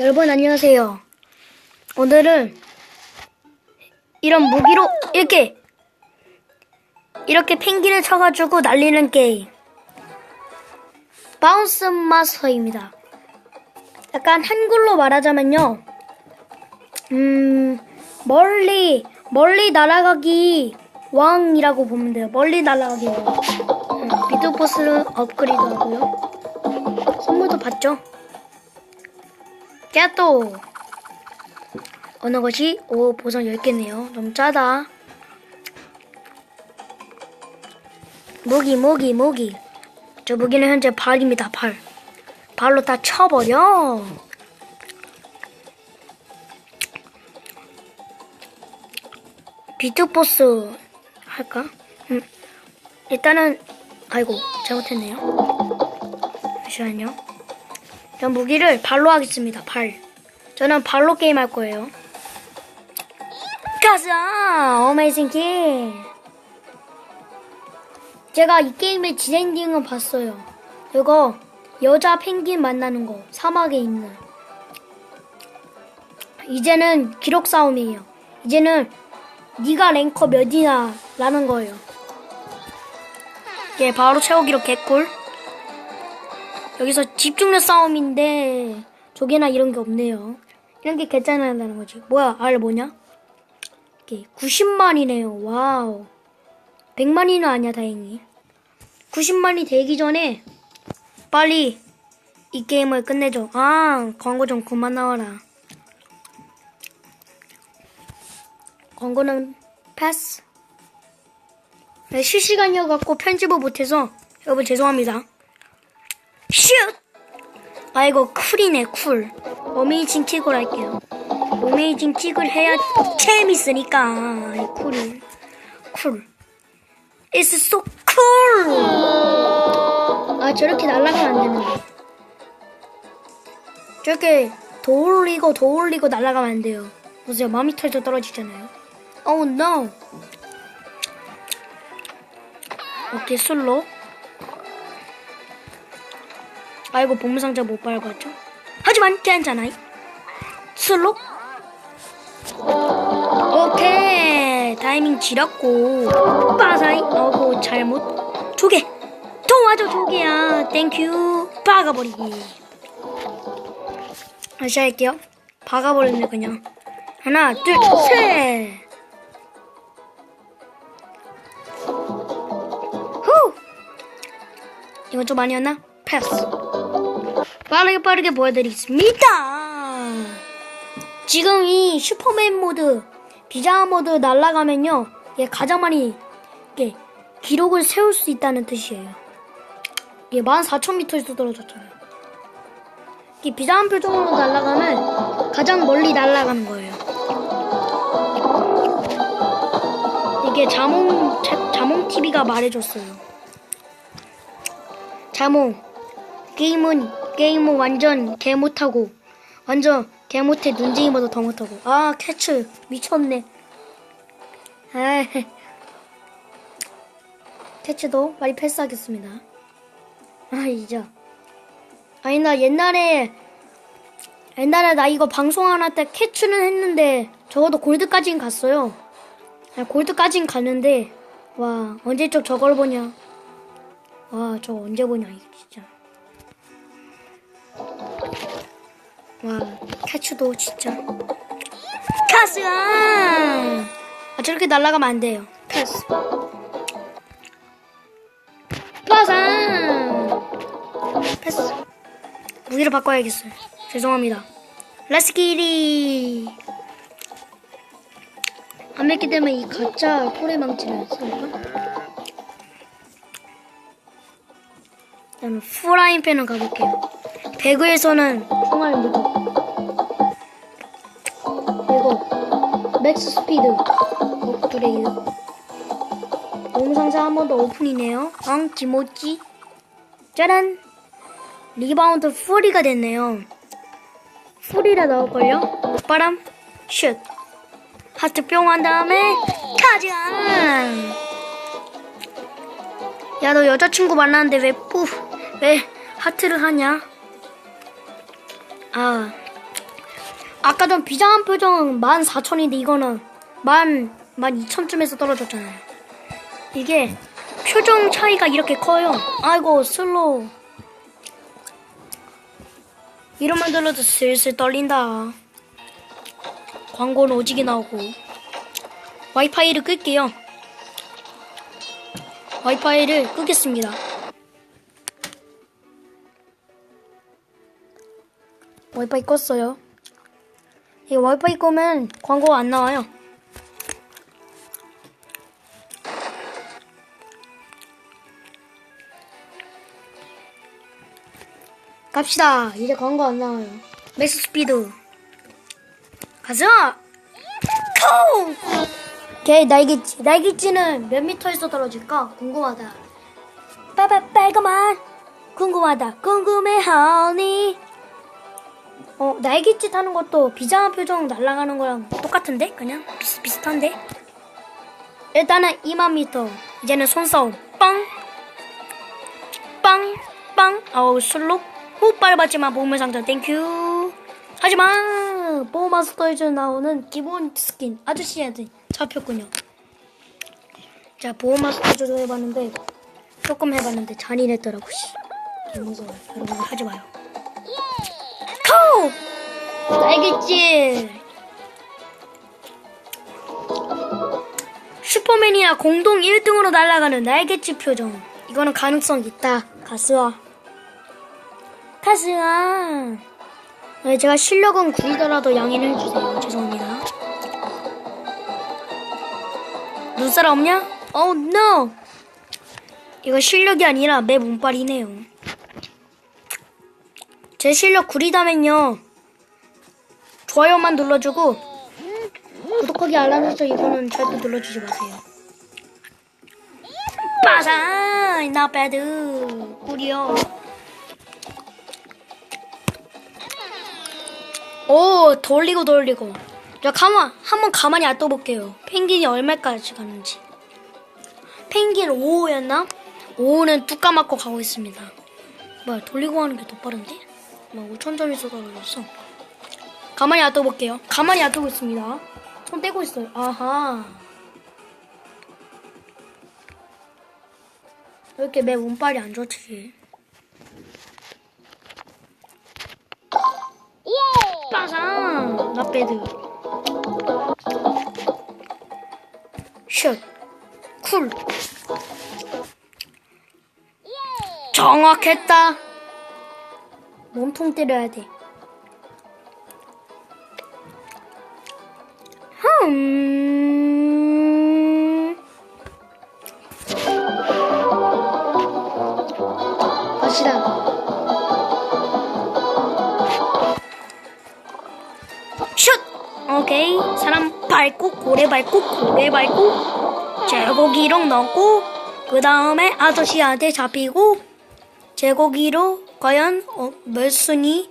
여러분 안녕하세요. 오늘은 이런 무기로 이렇게 이렇게 펭귄을 쳐가지고 날리는 게임 바운스 마스터입니다. 약간 한글로 말하자면요, 음 멀리 멀리 날아가기 왕이라고 보면 돼요. 멀리 날아가기 왕. 음, 비트보스를 업그레이드하고요. 선물도 받죠. 깨또. 어느 것이? 오 보상 10개네요. 너무 짜다. 무기 무기 무기. 저 무기는 현재 발입니다 발. 발로 다 쳐버려. 비트보스 할까? 음, 일단은 아이고 잘못했네요. 잠시만요 전 무기를 발로 하겠습니다. 발. 저는 발로 게임 할 거예요. 가자! 어메이징 킬! 제가 이 게임의 진행딩은 봤어요. 이거 여자 펭귄 만나는 거 사막에 있는. 이제는 기록 싸움이에요. 이제는 네가 랭커 몇이나 라는 거예요. 예, 바로 채우기로 개꿀. 여기서 집중력 싸움인데 조개나 이런 게 없네요. 이런 게 괜찮다는 거지. 뭐야, 알 뭐냐? 이게 90만이네요. 와우. 100만이는 아니야, 다행히. 90만이 되기 전에 빨리 이 게임을 끝내줘. 아, 광고 좀 그만 나와라. 광고는 패스. 네, 실시간이어갖고 편집을 못해서 여러분 죄송합니다. 슛! 아이고 쿨이네 쿨. 어메이징 킥을 할게요. 어메이징 킥을 해야 재밌으니까 이 쿨을 쿨. It's so cool! 아 저렇게 날아가면 안 되는데. 저렇게 도 올리고 도 올리고 날아가면 안 돼요. 보세요 마음이 털져 떨어지잖아요. Oh no! 오케이 술로 아이고 보물상자 못 밟았죠? 하지만 괜찮아. 슬로? 오케이. 타이밍 지렸고. 빠사이? 어고 잘못. 조개. 도와줘 조개야. 땡큐. 박아버리기. 다시 할게요. 박아버리네 그냥. 하나 둘셋. 후! 이건 좀 아니었나? 패스 빠르게 빠르게 보여드리겠습니다. 지금 이 슈퍼맨 모드, 비자마 모드 날라가면요, 얘 가장 많이 이게 기록을 세울 수 있다는 뜻이에요. 얘 14,000m에서 떨어졌잖아요. 이 비자마 표정으로 날아가면 가장 멀리 날아가는 거예요. 이게 자몽 자, 자몽 TV가 말해줬어요. 자몽 게임은 게임은 완전 개 못하고 완전 개 못해. 눈쟁이보다 더 못하고. 아 캐츠. 미쳤네. 에이. 캐츠도 많이 패스하겠습니다. 아 이제. 아니 나 옛날에 옛날에 나 이거 방송 안할때 캐츠는 했는데 적어도 골드까진 갔어요. 아니, 골드까진 갔는데 와 언제적 저걸 보냐? 와 저거 언제 보냐 이거 진짜 와, 캐츄도 진짜. 카스야! 아, 저렇게 날아가면 안 돼요. 패스. 빠상! 패스. 무기를 바꿔야겠어요. 죄송합니다. 레스키리! 안 맺기 때문에 이 가짜 포레망치를 쓸까? 저는 프라이팬을 가볼게요. 배그에서는 총알 무기. 그리고 맥스 스피드 업그레이드. 몸상자 한번 더 오픈이네요. 앙 기모찌. 짜란. 리바운드 풀이가 됐네요. 풀이라 나올걸요? 바람 슛. 하트 뿅 한 다음에 가자. 야너 여자친구 만났는데 왜 뿌, 왜 하트를 하냐? 아, 아까 전 비장한 표정 14,000인데 이거는 만, 12,000쯤에서 떨어졌잖아요. 이게 표정 차이가 이렇게 커요. 아이고, 슬로우. 이름만 들어도 슬슬 떨린다. 광고는 오지게 나오고. 와이파이를 끌게요. 와이파이를 끄겠습니다. 와이파이 껐어요. 이 와이파이 끄면 광고가 안 나와요. 갑시다. 이제 광고 안 나와요. 맥스 스피드. 가자! 코! 걔 날개찌. 날개찌는 몇 미터에서 떨어질까? 궁금하다. 빠바 빨가만. 궁금하다. 궁금해하니. 어, 날개짓 하는 것도 비장한 표정 날아가는 거랑 똑같은데? 그냥 비슷, 비슷한데? 일단은 2만 미터. 이제는 손싸움. 빵! 빵! 빵! 어우, 술록. 후 밟았지만 보물 상자 땡큐. 하지만 보호마스터에서 나오는 기본 스킨 아저씨한테 잡혔군요. 자, 보호마스터도 해봤는데 조금 해봤는데 잔인했더라고. 씨. 무서워. 여러분 하지 마요. 코! 알겠지? 슈퍼맨이야 공동 1등으로 날아가는 날개짓 표정. 이거는 가능성 있다. 가스와. 가스와. 네, 제가 실력은 구리더라도 양해를 해주세요. 죄송합니다. 눈사람 없냐? Oh no! 이거 실력이 아니라 내 몸빨이네요. 제 실력 구리다면요. 좋아요만 눌러주고 구독하기 알람 설정 이거는 절대 눌러주지 마세요. 빠사 나 배드 구리요. 오 돌리고 돌리고. 자 가만 한번 가만히 놔둬볼게요. 펭귄이 얼마까지 가는지. 펭귄 5호였나? 5호는 뚝 까맣고 가고 있습니다. 뭐야 돌리고 하는 게 더 빠른데? 막 5천 점에서 떨어졌어. 가만히 놔둬볼게요. 가만히 놔두고 있습니다. 손 떼고 있어요. 아하. 왜 이렇게 내 운빨이 안 좋지? 빠상! 나 배드. 슛. 쿨. 정확했다. 몸통 때려야 돼. 오케이. 사람 밟고, 고래 밟고, 고래 밟고, 제고기로 넣고, 그 다음에 아저씨한테 잡히고, 제고기로 과연 어, 몇 순위?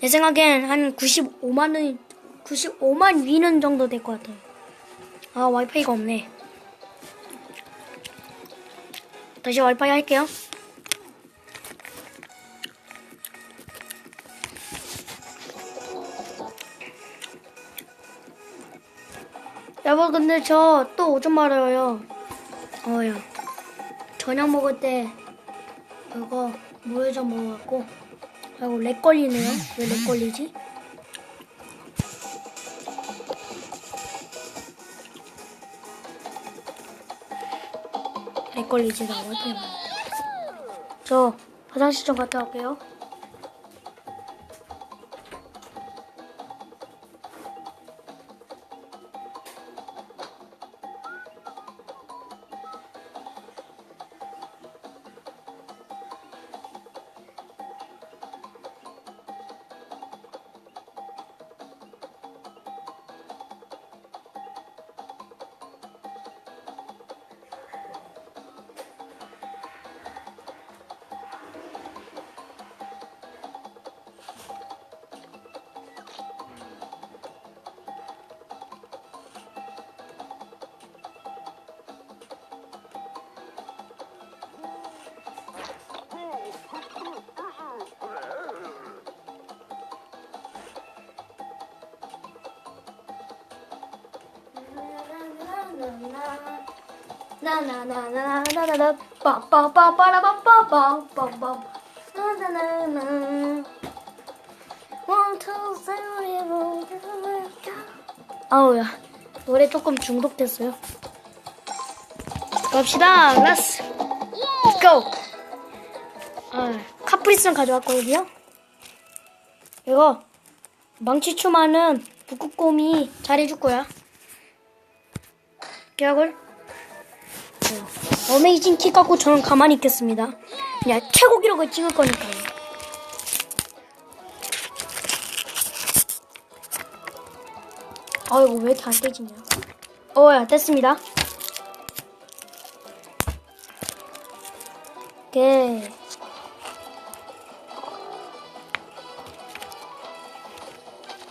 내 생각엔 한 95만 원, 95만 위는 정도 될 것 같아요. 아 와이파이가 없네. 다시 와이파이 할게요. 여보 근데 저 또 오줌 마려워요. 어야. 저녁 먹을 때 그거 무회전 먹어갖고 아이고 렉 걸리네요. 왜 렉 걸리지? 렉 걸리지 나 와이파이 저 화장실 좀 갔다 올게요. 나나나나나나나 빠빠빠빠라빠빠빠 빠빠빠 아우야 노래 조금 중독됐어요. 갑시다 렛츠 예! 고! 아, 카프리스는 가져왔거든요. 이거 망치추마는 북극곰이 잘해줄 거야. 계약을 어, 어메이징 키 갖고 저는 가만히 있겠습니다. 그냥 최고 기록을 찍을 거니까요. 아이고 왜 이렇게 안 떼지냐? 어야 됐습니다. 오케이.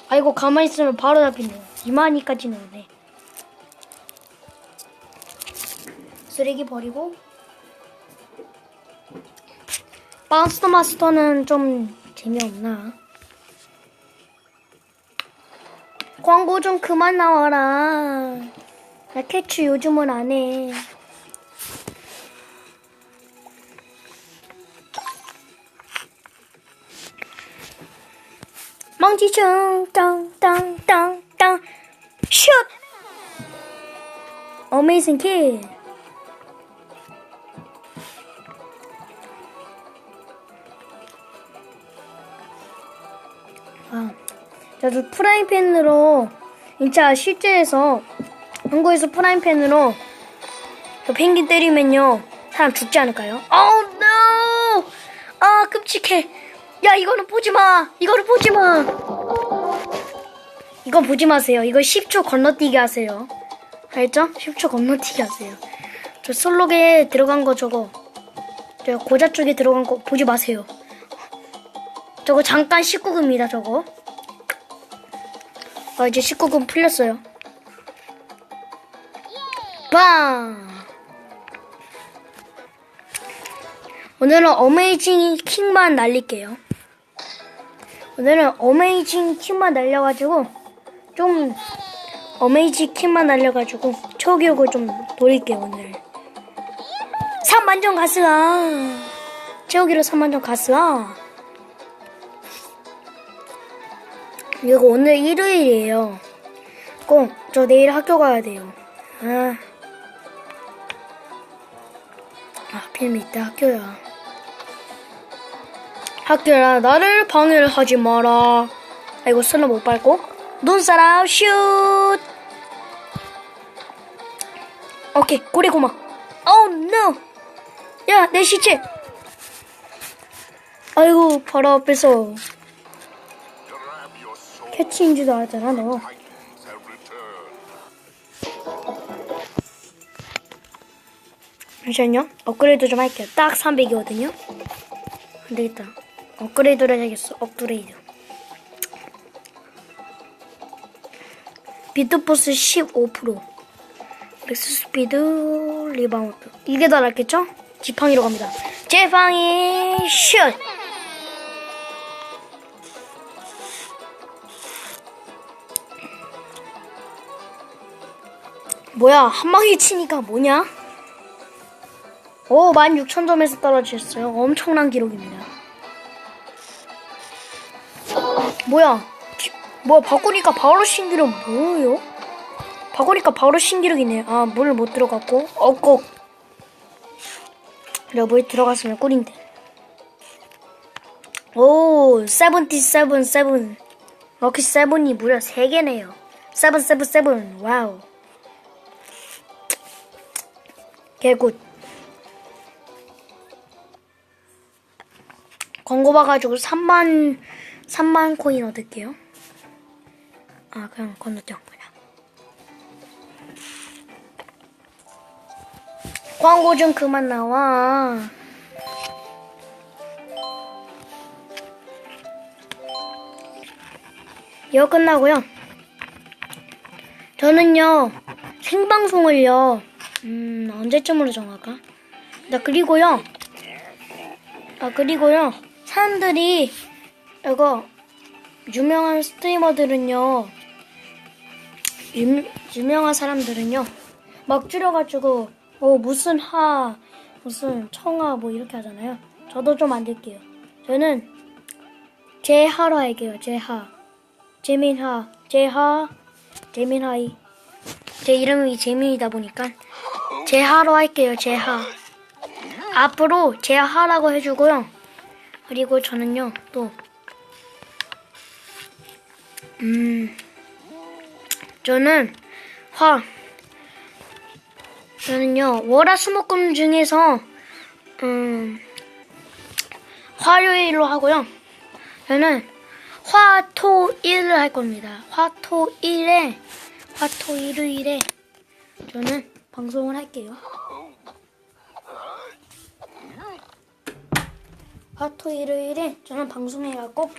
아이고 가만히 있으면 바로 잡히네요. 이만희까지는 오네. 쓰레기 버리고 마스터 마스터는 좀 재미없나? 광고 좀 그만 나와라. 나 캐치 요즘은 안 해. 망치충 땅땅땅땅 슛 어메이징 킬 저도 프라이팬으로 진짜 실제에서 한국에서 프라이팬으로 저 펭귄 때리면요 사람 죽지 않을까요? Oh no! 아 끔찍해. 야 이거는 보지 마. 이거를 보지 마. 이건 보지 마세요. 이거 10초 건너뛰기 하세요. 알죠? 10초 건너뛰기 하세요. 저 솔록에 들어간 거 저거 저 고자 쪽에 들어간 거 보지 마세요. 저거 잠깐 19금입니다. 저거. 아 이제 19금 풀렸어요. 빵! 오늘은 어메이징 킹만 날릴게요. 오늘은 어메이징 킹만 날려가지고 좀 어메이징 킹만 날려가지고 초기록을 좀 돌릴게요 오늘. 3만점 가스가 최고기록 3만점 가스가 이거 오늘 일요일이에요. 꼭 저 내일 학교 가야 돼요. 아. 아, 필름 이때 학교야. 학교야, 나를 방해를 하지 마라. 아이고, 슬로 못 밟고. 눈사람, 슛! 오케이, 고리고마. Oh, no! 야, 내 시체! 아이고, 바로 앞에서. 캐치인 줄도 알잖아, 너. 잠시만요. 업그레이드 좀 할게요. 딱 300이거든요. 안 되겠다. 업그레이드를 해야겠어. 업그레이드. 비트포스 15%. 맥스 스피드 리바운드. 이게 더 낫겠죠? 지팡이로 갑니다. 지팡이 슛! 뭐야, 한 방에 치니까 뭐냐? 오, 16,000점에서 떨어졌어요. 엄청난 기록입니다. 뭐야? 기- 뭐야, 바꾸니까 바로 신기록 뭐예요? 바꾸니까 바로 신기록이네. 아, 물 못 들어갔고. 없고. 그래, 물 들어갔으면 꿀인데. 오, 세븐티 세븐, 세븐. 럭키 세븐이 무려 3개네요. 세븐, 세븐, 세븐. 와우. 개굿. 광고 봐가지고 3만 3만 코인 얻을게요. 아 그냥 건너뛰어 그냥. 광고 좀 그만 나와. 이거 끝나고요. 저는요 생방송을요 음 언제쯤으로 정할까? 나 그리고요 아 그리고요 사람들이 이거 유명한 스트리머들은요 유, 유명한 사람들은요 막 줄여가지고 어 무슨 하 무슨 청하 뭐 이렇게 하잖아요. 저도 좀 만들게요. 저는 제하로 할게요. 제하 재민하 제하 재민하이 제 이름이 재민이다 보니까 제하로 할게요. 제하 앞으로 제하라고 해주고요. 그리고 저는요 또 음, 저는 화, 저는요, 월화수목금 중에서, 음, 화요일로 하고요. 저는 화토일을 할 겁니다. 화토일에, 화토일요일에 저는 방송을 할게요. 화토 일요일에 저는 방송해갖고,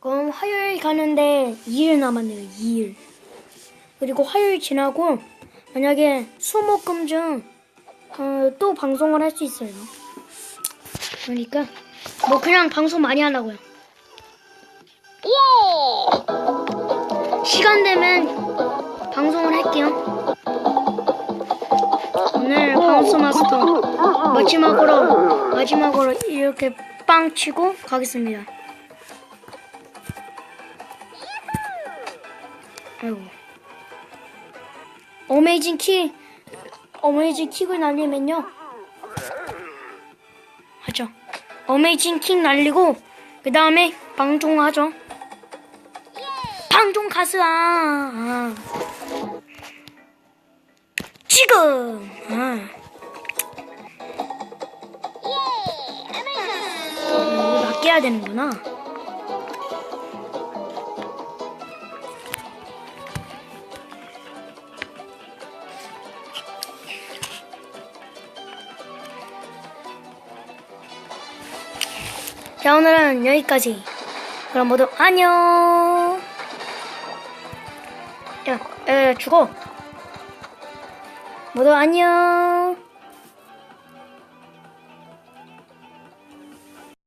그럼 화요일 가는데 2일 남았네요. 2일. 그리고 화요일 지나고 만약에 수목금중 어, 또 방송을 할 수 있어요. 그러니까 뭐 그냥 방송 많이 하려고요. 시간 되면 방송을 할게요. 오늘 방송 마스터 마지막으로 마지막으로 이렇게 빵 치고 가겠습니다. 아이고. 어메이징 키, 어메이징 킥을 날리면요. 하죠. 어메이징 킥 날리고, 그 다음에 방종 하죠. 방종 가스아. 아. 지금. 아. 낚여야 되는구나. 자, 오늘은 여기까지. 그럼 모두 안녕. 야, 야, 야, 죽어. 모두 안녕.